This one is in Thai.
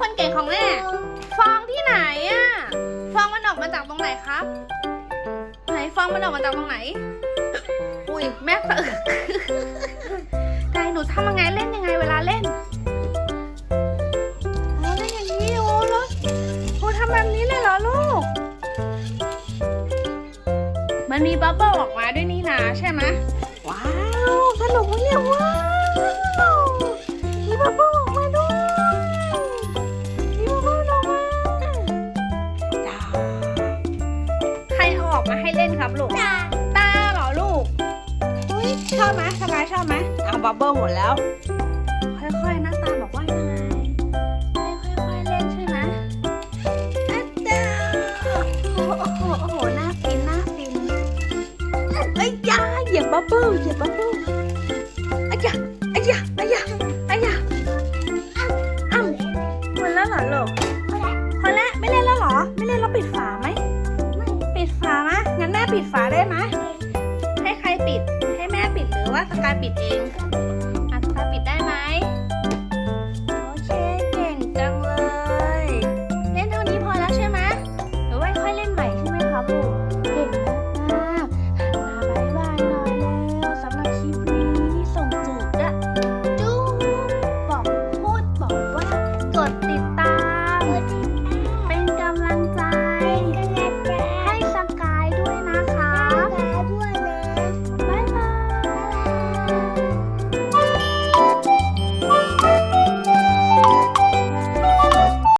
คนเก่งของแม่ ฟองที่ไหนอะฟองมันออกมาจากตรงไหนครับ ไหนฟองมันออกมาจากตรงไหน อุ้ยแม่สะอึกกายหนูทำยังไงเล่นยังไงเวลาเล่นอ๋อเล่นอย่างนี้โอ้แล้วโอ้ทำแบบนี้เลยเหรอลูก มันมีบับเบิ้ลออกมาด้วยนี่นะใช่ไหม มาให้เล่นครับลูกตาตาเหรอลูก อุ้ยชอบไหมสกายชอบไหมเอาบับเบิ้ลหมดแล้ว ค่อยๆนะตาบอกว่ายังไงให้ค่อยๆเล่นใช่ไหมอาจารย์โอ้โหโอ้โหโอ้โหน่าฟินน่าฟินเอ้ยยาเหยียบบับเบิ้ลเหยียบบับเบิ้ลอ้ยาอ้ยาอ้ยาอ้ยาอ้ำหมดแล้วเหรอลูกพอแล้วไม่เล่นแล้วเหรอ ไม่เล่นแล้วปิดฝา ปิดฝาได้ไหมให้ใครปิด ให้แม่ปิดหรือว่าสกายปิดเอง